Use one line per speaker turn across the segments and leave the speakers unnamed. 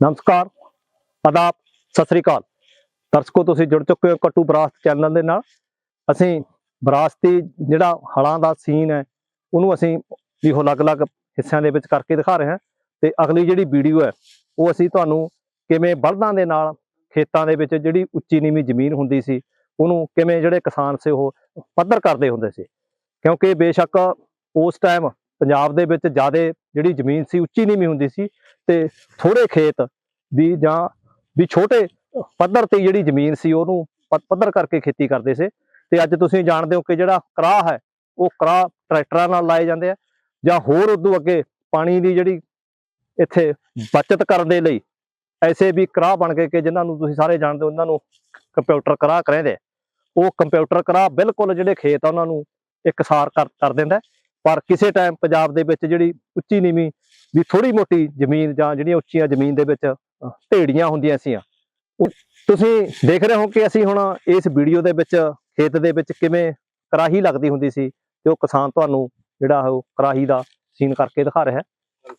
ਨਮਸਕਾਰ, ਆਦਾਬ, ਸਤਿ ਸ੍ਰੀ ਅਕਾਲ। ਦਰਸ਼ਕੋ, ਤੁਸੀਂ ਜੁੜ ਚੁੱਕੇ ਹੋ ਕੱਟੂ ਬਰਾਸਤ ਚੈਨਲ ਦੇ ਨਾਲ। ਅਸੀਂ ਬਰਾਸਤੀ ਜਿਹੜਾ ਹਲਾਂ ਦਾ ਸੀਨ ਹੈ, ਉਹਨੂੰ ਅਸੀਂ ਵੀ ਉਹ ਅਲੱਗ-ਅਲੱਗ ਹਿੱਸਿਆਂ ਦੇ ਵਿੱਚ ਕਰਕੇ ਦਿਖਾ ਰਹੇ ਹਾਂ ਤੇ ਅਗਲੀ ਜਿਹੜੀ ਵੀਡੀਓ ਹੈ, ਉਹ ਅਸੀਂ ਤੁਹਾਨੂੰ ਕਿਵੇਂ ਬਲਦਾਂ ਦੇ ਨਾਲ ਖੇਤਾਂ ਦੇ ਵਿੱਚ ਜਿਹੜੀ ਉੱਚੀ ਨੀਵੀਂ ਜ਼ਮੀਨ ਹੁੰਦੀ ਸੀ, ਉਹਨੂੰ ਕਿਵੇਂ ਜਿਹੜੇ ਕਿਸਾਨ ਸੀ ਉਹ ਪੱਧਰ ਕਰਦੇ ਹੁੰਦੇ ਸੀ। ਕਿਉਂਕਿ ਬੇਸ਼ੱਕ ਉਸ ਟਾਈਮ ਪੰਜਾਬ ਦੇ ਵਿੱਚ ਜ਼ਿਆਦਾ ਜਿਹੜੀ ਜ਼ਮੀਨ ਸੀ ਉੱਚੀ ਨੀਵੀਂ ਹੁੰਦੀ ਸੀ ਤੇ ਥੋੜੇ ਖੇਤ ਵੀ ਜਾਂ ਵੀ ਛੋਟੇ ਪੱਧਰ ਤੇ ਜਿਹੜੀ ਜ਼ਮੀਨ ਸੀ ਉਹਨੂੰ ਪ- ਪੱਧਰ ਕਰਕੇ ਖੇਤੀ ਕਰਦੇ ਸੀ ਤੇ ਅੱਜ ਤੁਸੀਂ ਜਾਣਦੇ ਹੋ ਕਿ ਜਿਹੜਾ ਕਰਾਹ ਹੈ, ਉਹ ਕਰਾਹ ਟਰੈਕਟਰਾਂ ਨਾਲ ਲਾਏ ਜਾਂਦੇ ਆ ਜਾਂ ਹੋਰ ਉਦੋਂ ਅੱਗੇ ਪਾਣੀ ਦੀ ਜਿਹੜੀ ਇੱਥੇ ਬਚਤ ਕਰਨ ਦੇ ਲਈ ਐਸੇ ਵੀ ਕਰਾਹ ਬਣ ਗਏ ਕਿ ਜਿਨ੍ਹਾਂ ਨੂੰ ਤੁਸੀਂ ਸਾਰੇ ਜਾਣਦੇ ਹੋ, ਉਹਨਾਂ ਨੂੰ ਕੰਪਿਊਟਰ ਕਰਾਹ ਕਹਿੰਦੇ ਉਹ ਕੰਪਿਊਟਰ ਕਰਾਹ ਬਿਲਕੁਲ ਜਿਹੜੇ ਖੇਤ ਆ, ਉਹਨਾਂ ਨੂੰ ਇਕਸਾਰ ਕਰ ਕਰ ਦਿੰਦਾ ਪਰ ਕਿਸੇ ਟਾਈਮ ਪੰਜਾਬ ਦੇ ਵਿੱਚ ਜਿਹੜੀ ਉੱਚੀ ਨੀਵੀਂ ਵੀ ਥੋੜੀ ਮੋਟੀ ਜ਼ਮੀਨ ਜਾਂ ਜਿਹੜੀਆਂ ਉੱਚੀਆਂ ਜ਼ਮੀਨ ਦੇ ਵਿੱਚ ਅ, ਢੇੜੀਆਂ ਹੁੰਦੀਆਂ ਸੀ ਤੁਸੀਂ ਦੇਖ ਰਹੇ ਹੋ ਕਿ ਅਸੀਂ ਹੁਣ ਇਸ ਵੀਡੀਓ ਦੇ ਵਿੱਚ ਖੇਤ ਦੇ ਵਿੱਚ ਕਿਵੇਂ ਕਰਾਹੀ ਲੱਗਦੀ ਹੁੰਦੀ ਸੀ ਤੇ ਉਹ ਕਿਸਾਨ ਤੁਹਾਨੂੰ ਜਿਹੜਾ ਉਹ ਕਰਾਹੀ ਦਾ ਸੀਨ ਕਰਕੇ ਦਿਖਾ ਰਿਹਾ। ਹੈ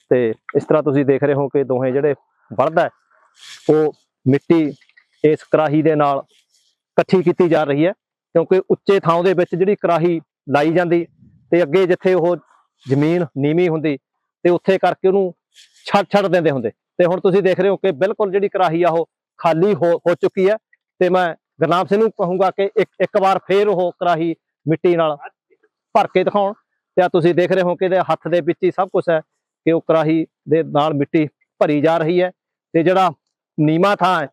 ਤੇ ਇਸ ਤਰ੍ਹਾਂ ਤੁਸੀਂ ਦੇਖ ਰਹੇ ਹੋ ਕਿ ਦੋਹੇ ਜਿਹੜੇ ਬਲਦ ਉਹ ਮਿੱਟੀ ਇਸ ਕਰਾਹੀ ਦੇ ਨਾਲ ਇਕੱਠੀ ਕੀਤੀ ਜਾ ਰਹੀ ਹੈ। ਕਿਉਂਕਿ ਉੱਚੇ ਥਾਂ ਦੇ ਵਿੱਚ ਜਿਹੜੀ ਕਰਾਹੀ ਲਾਈ ਜਾਂਦੀ ਤੇ ਅੱਗੇ ਜਿੱਥੇ ਉਹ ਜ਼ਮੀਨ ਨੀਵੀਂ ਹੁੰਦੀ ਤੇ ਉੱਥੇ ਕਰਕੇ ਉਹਨੂੰ ਛੱਡ ਛੱਡ ਦਿੰਦੇ ਹੁੰਦੇ। ਤੇ ਹੁਣ ਤੁਸੀਂ ਦੇਖ ਰਹੇ ਹੋ ਕਿ ਬਿਲਕੁਲ ਜਿਹੜੀ ਕਰਾਹੀ ਆ ਉਹ ਖਾਲੀ ਹੋ ਹੋ ਚੁੱਕੀ ਹੈ। ਤੇ ਮੈਂ ਗੁਰਨਾਮ ਸਿੰਘ ਨੂੰ ਕਹੂੰਗਾ ਕਿ ਇੱਕ ਇੱਕ ਵਾਰ ਫੇਰ ਉਹ ਕਰਾਹੀ ਮਿੱਟੀ ਨਾਲ ਭਰ ਕੇ ਦਿਖਾਉਣ। ਤੇ ਆ ਤੁਸੀਂ ਦੇਖ ਰਹੇ ਹੋ ਕਿ ਇਹਦੇ ਹੱਥ ਦੇ ਵਿੱਚ ਹੀ ਸਭ ਕੁਝ ਹੈ ਕਿ ਉਹ ਕਰਾਹੀ ਦੇ ਨਾਲ ਮਿੱਟੀ ਭਰੀ ਜਾ ਰਹੀ ਹੈ। ਤੇ ਜਿਹੜਾ ਨੀਮਾ ਥਾਂ ਹੈ,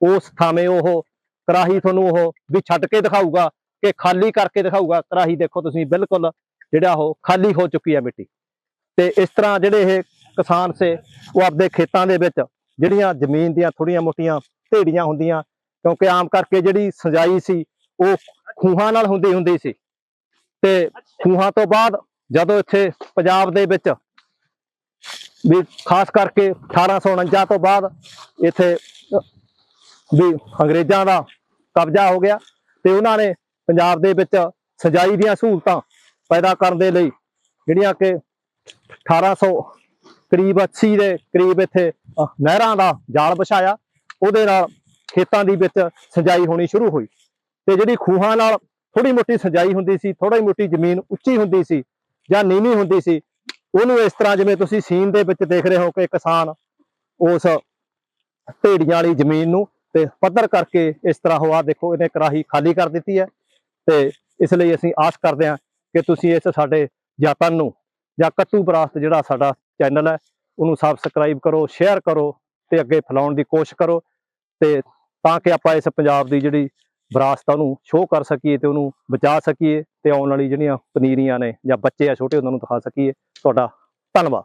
ਉਸ ਥਾਵੇਂ ਉਹ ਕਰਾਹੀ ਤੁਹਾਨੂੰ ਉਹ ਵੀ ਛੱਡ ਕੇ ਦਿਖਾਊਗਾ ਕਿ ਖਾਲੀ ਕਰਕੇ ਦਿਖਾਊਗਾ। ਕਰਾਹੀ ਦੇਖੋ ਤੁਸੀਂ ਬਿਲਕੁਲ ਜਿਹੜਾ ਉਹ ਖਾਲੀ ਹੋ ਚੁੱਕੀ ਹੈ ਮਿੱਟੀ। ਤੇ ਇਸ ਤਰ੍ਹਾਂ ਜਿਹੜੇ ਇਹ ਕਿਸਾਨ ਸੇ, ਉਹ ਆਪਦੇ ਖੇਤਾਂ ਦੇ ਵਿੱਚ ਜਿਹੜੀਆਂ ਜ਼ਮੀਨ ਦੀਆਂ ਥੋੜੀਆਂ ਮੋਟੀਆਂ ਢੇੜੀਆਂ ਹੁੰਦੀਆਂ, ਕਿਉਂਕਿ ਆਮ ਕਰਕੇ ਜਿਹੜੀ ਸਿੰਜਾਈ ਸੀ, ਉਹ ਖੂਹਾਂ ਨਾਲ ਹੁੰਦੀ ਹੁੰਦੀ ਸੀ। ਤੇ ਖੂਹਾਂ ਤੋਂ ਬਾਅਦ ਜਦੋਂ ਇੱਥੇ ਪੰਜਾਬ ਦੇ ਵਿੱਚ ਵੀ ਖਾਸ ਕਰਕੇ 1849 ਤੋਂ ਬਾਅਦ ਇੱਥੇ ਵੀ ਅੰਗਰੇਜ਼ਾਂ ਦਾ ਕਬਜ਼ਾ ਹੋ ਗਿਆ, ਤੇ ਉਹਨਾਂ ਨੇ ਪੰਜਾਬ ਦੇ ਵਿੱਚ ਸਿੰਜਾਈ ਦੀਆਂ ਸਹੂਲਤਾਂ ਪੈਦਾ ਕਰਨ ਦੇ ਲਈ, ਜਿਹੜੀਆਂ ਕਿ 1800 ਕਰੀਬ 80 ਦੇ ਕਰੀਬ ਇੱਥੇ ਨਹਿਰਾਂ ਦਾ ਜਾਲ ਵਿਛਾਇਆ, ਉਹਦੇ ਨਾਲ ਖੇਤਾਂ ਦੀ ਵਿੱਚ ਸਿੰਜਾਈ ਹੋਣੀ ਸ਼ੁਰੂ ਹੋਈ। ਤੇ ਜਿਹੜੀ ਖੂਹਾਂ ਨਾਲ ਥੋੜੀ ਮੋਟੀ ਸਿੰਜਾਈ ਹੁੰਦੀ ਸੀ ਥੋੜੀ ਮੋਟੀ ਜ਼ਮੀਨ ਉੱਚੀ ਹੁੰਦੀ ਸੀ ਜਾਂ ਨੀਵੀਂ ਹੁੰਦੀ ਸੀ, ਉਹਨੂੰ ਇਸ ਤਰ੍ਹਾਂ ਜਿਵੇਂ ਤੁਸੀਂ ਸੀਨ ਦੇ ਵਿੱਚ ਦੇਖ ਰਹੇ ਹੋ ਕਿ ਕਿਸਾਨ ਉਸ ਢੇੜੀਆਂ ਵਾਲੀ ਜ਼ਮੀਨ ਨੂੰ ਤੇ ਪੱਧਰ ਕਰਕੇ ਇਸ ਤਰ੍ਹਾਂ ਉਹ ਆ ਦੇਖੋ, ਇਹਨੇ ਕਰਾਹੀ ਖਾਲੀ ਕਰ ਦਿੱਤੀ ਹੈ ਤੇ ਇਸ ਲਈ ਅਸੀਂ ਆਸ ਕਰਦੇ ਹਾਂ ਕਿ ਤੁਸੀਂ ਇਸ ਸਾਡੇ ਯਤਨ ਨੂੰ ਜਾਂ ਕੱਟੂ ਬਰਾਸਤ ਜਿਹੜਾ ਸਾਡਾ ਚੈਨਲ ਹੈ, ਉਹਨੂੰ ਸਬਸਕ੍ਰਾਈਬ ਕਰੋ ਸ਼ੇਅਰ ਕਰੋ ਤੇ ਅੱਗੇ ਫੈਲਾਉਣ ਦੀ ਕੋਸ਼ਿਸ਼ ਕਰੋ ਤੇ ਤਾਂ ਕਿ ਆਪਾਂ ਇਸ ਪੰਜਾਬ ਦੀ ਜਿਹੜੀ ਵਿਰਾਸਤ ਆ ਉਹਨੂੰ ਸ਼ੋਅ ਕਰ ਸਕੀਏ ਤੇ ਉਹਨੂੰ ਬਚਾ ਸਕੀਏ ਤੇ ਆਉਣ ਵਾਲੀ ਜਿਹੜੀਆਂ ਪਨੀਰੀਆਂ ਨੇ ਜਾਂ ਬੱਚੇ ਆ, ਛੋਟੇ, ਉਹਨਾਂ ਨੂੰ ਦਿਖਾ ਸਕੀਏ। ਤੁਹਾਡਾ ਧੰਨਵਾਦ।